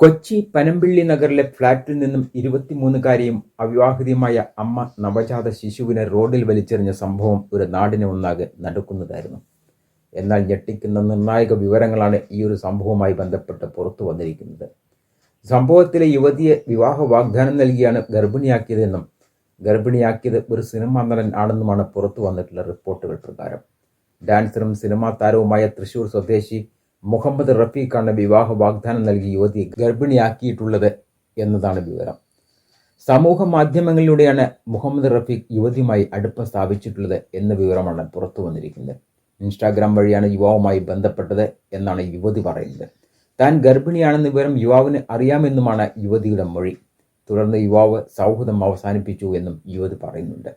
കൊച്ചി പനമ്പിള്ളി നഗറിലെ ഫ്ളാറ്റിൽ നിന്നും ഇരുപത്തിമൂന്നുകാരിയും അവിവാഹിതയുമായ അമ്മ നവജാത ശിശുവിനെ റോഡിൽ വലിച്ചെറിഞ്ഞ സംഭവം ഒരു നാടിനെ ഒന്നാകെ നടക്കുന്നതായിരുന്നു. എന്നാൽ ഞെട്ടിക്കുന്ന നിർണായക വിവരങ്ങളാണ് ഈ ഒരു സംഭവവുമായി ബന്ധപ്പെട്ട് പുറത്തു വന്നിരിക്കുന്നത്. സംഭവത്തിലെ യുവതിയെ വിവാഹ വാഗ്ദാനം നൽകിയാണ് ഗർഭിണിയാക്കിയതെന്നും ഗർഭിണിയാക്കിയത് ഒരു സിനിമാ നടൻ ആണെന്നുമാണ് പുറത്തു വന്നിട്ടുള്ള റിപ്പോർട്ടുകൾ പ്രകാരം. ഡാൻസറും സിനിമാ താരവുമായ തൃശൂർ സ്വദേശി മുഹമ്മദ് റഫീഖാണ് വിവാഹ വാഗ്ദാനം നൽകി യുവതിയെ ഗർഭിണിയാക്കിയിട്ടുള്ളത് എന്നതാണ് വിവരം. സമൂഹ മാധ്യമങ്ങളിലൂടെയാണ് മുഹമ്മദ് റഫീഖ് യുവതിയുമായി അടുപ്പം സ്ഥാപിച്ചിട്ടുള്ളത് എന്ന വിവരമാണ് പുറത്തു വന്നിരിക്കുന്നത്. ഇൻസ്റ്റാഗ്രാം വഴിയാണ് യുവാവുമായി ബന്ധപ്പെട്ടത് എന്നാണ് യുവതി പറയുന്നത്. താൻ ഗർഭിണിയാണെന്ന വിവരം യുവാവിന് അറിയാമെന്നുമാണ് യുവതിയുടെ മൊഴി. തുടർന്ന് യുവാവ് സൗഹൃദം അവസാനിപ്പിച്ചു എന്നും യുവതി പറയുന്നുണ്ട്.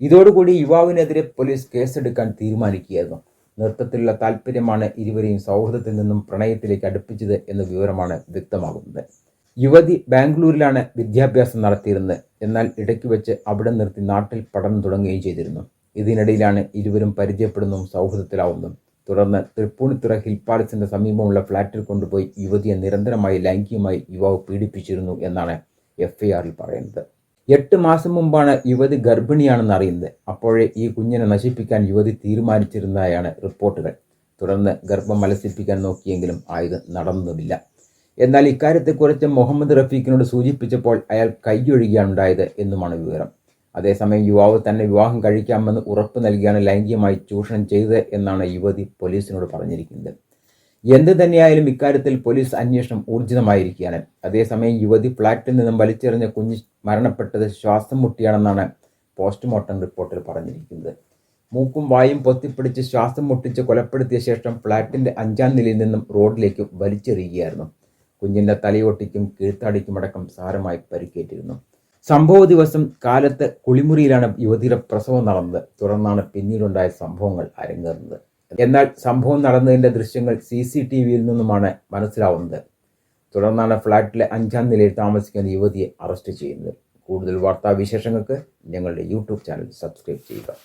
ഇതോടുകൂടി യുവാവിനെതിരെ പോലീസ് കേസെടുക്കാൻ തീരുമാനിക്കുകയായിരുന്നു. നൃത്തത്തിലുള്ള താല്പര്യമാണ് ഇരുവരെയും സൗഹൃദത്തിൽ നിന്നും പ്രണയത്തിലേക്ക് അടുപ്പിച്ചത് എന്ന വിവരമാണ് വ്യക്തമാകുന്നത്. യുവതി ബാംഗ്ലൂരിലാണ് വിദ്യാഭ്യാസം നടത്തിയിരുന്നത്. എന്നാൽ ഇടയ്ക്ക് വെച്ച് അവിടെ നിർത്തി നാട്ടിൽ പഠനം തുടങ്ങുകയും ചെയ്തിരുന്നു. ഇതിനിടയിലാണ് ഇരുവരും പരിചയപ്പെടുന്നതും സൗഹൃദത്തിലാവുന്നതും. തുടർന്ന് തൃപ്പൂണിത്തുറ ഹിൽ പാലസിന്റെ സമീപമുള്ള ഫ്ളാറ്റിൽ കൊണ്ടുപോയി യുവതിയെ നിരന്തരമായി ലൈംഗികമായി യുവാവ് പീഡിപ്പിച്ചിരുന്നു എന്നാണ് എഫ്ഐആറിൽ പറയുന്നത്. എട്ട് മാസം മുമ്പാണ് യുവതി ഗർഭിണിയാണെന്ന് അറിയുന്നത്. അപ്പോഴേ ഈ കുഞ്ഞിനെ നശിപ്പിക്കാൻ യുവതി തീരുമാനിച്ചിരുന്നതായാണ് റിപ്പോർട്ടുകൾ. തുടർന്ന് ഗർഭം മത്സരിപ്പിക്കാൻ നോക്കിയെങ്കിലും ആയത് നടന്നതുമില്ല എന്നാൽ ഇക്കാര്യത്തെക്കുറിച്ച് മുഹമ്മദ് റഫീഖിനോട് സൂചിപ്പിച്ചപ്പോൾ അയാൾ കൈയൊഴുകിയാണ് ഉണ്ടായത് എന്നുമാണ് വിവരം. അതേസമയം യുവാവ് തന്നെ വിവാഹം കഴിക്കാമെന്ന് ഉറപ്പ് നൽകിയാണ് ലൈംഗികമായി ചൂഷണം ചെയ്തത് എന്നാണ് യുവതി പോലീസിനോട് പറഞ്ഞിരിക്കുന്നത്. എന്ത് തന്നെയായാലും ഇക്കാര്യത്തിൽ പോലീസ് അന്വേഷണം ഊർജിതമായിരിക്കുകയാണ്. അതേസമയം യുവതി ഫ്ളാറ്റിൽ നിന്നും വലിച്ചെറിഞ്ഞ കുഞ്ഞ് മരണപ്പെട്ടത് ശ്വാസം മുട്ടിയാണെന്നാണ് പോസ്റ്റ്മോർട്ടം റിപ്പോർട്ടിൽ പറഞ്ഞിരിക്കുന്നത്. മൂക്കും വായും പൊത്തിപ്പിടിച്ച് ശ്വാസം മുട്ടിച്ച് കൊലപ്പെടുത്തിയ ശേഷം ഫ്ളാറ്റിന്റെ അഞ്ചാം നിലയിൽ നിന്നും റോഡിലേക്ക് വലിച്ചെറിയുകയായിരുന്നു. കുഞ്ഞിന്റെ തലയോട്ടിക്കും കീഴ്ത്താടിക്കുമടക്കം സാരമായി പരിക്കേറ്റിരുന്നു. സംഭവ ദിവസം കാലത്ത് കുളിമുറിയിലാണ് യുവതിയുടെ പ്രസവം നടന്നത്. തുടർന്നാണ് പിന്നീടുണ്ടായ സംഭവങ്ങൾ അരങ്ങേറുന്നത്. എന്നാൽ സംഭവം നടന്നതിന്റെ ദൃശ്യങ്ങൾ സി സി ടി വിയിൽ നിന്നുമാണ് മനസ്സിലാവുന്നത്. തുടർന്നാണ് ഫ്ളാറ്റിലെ അഞ്ചാം നിലയിൽ താമസിക്കുന്ന യുവതിയെ അറസ്റ്റ് ചെയ്യുന്നത്. കൂടുതൽ വാർത്താവിശേഷങ്ങൾക്ക് ഞങ്ങളുടെ യൂട്യൂബ് ചാനൽ സബ്സ്ക്രൈബ് ചെയ്യുക.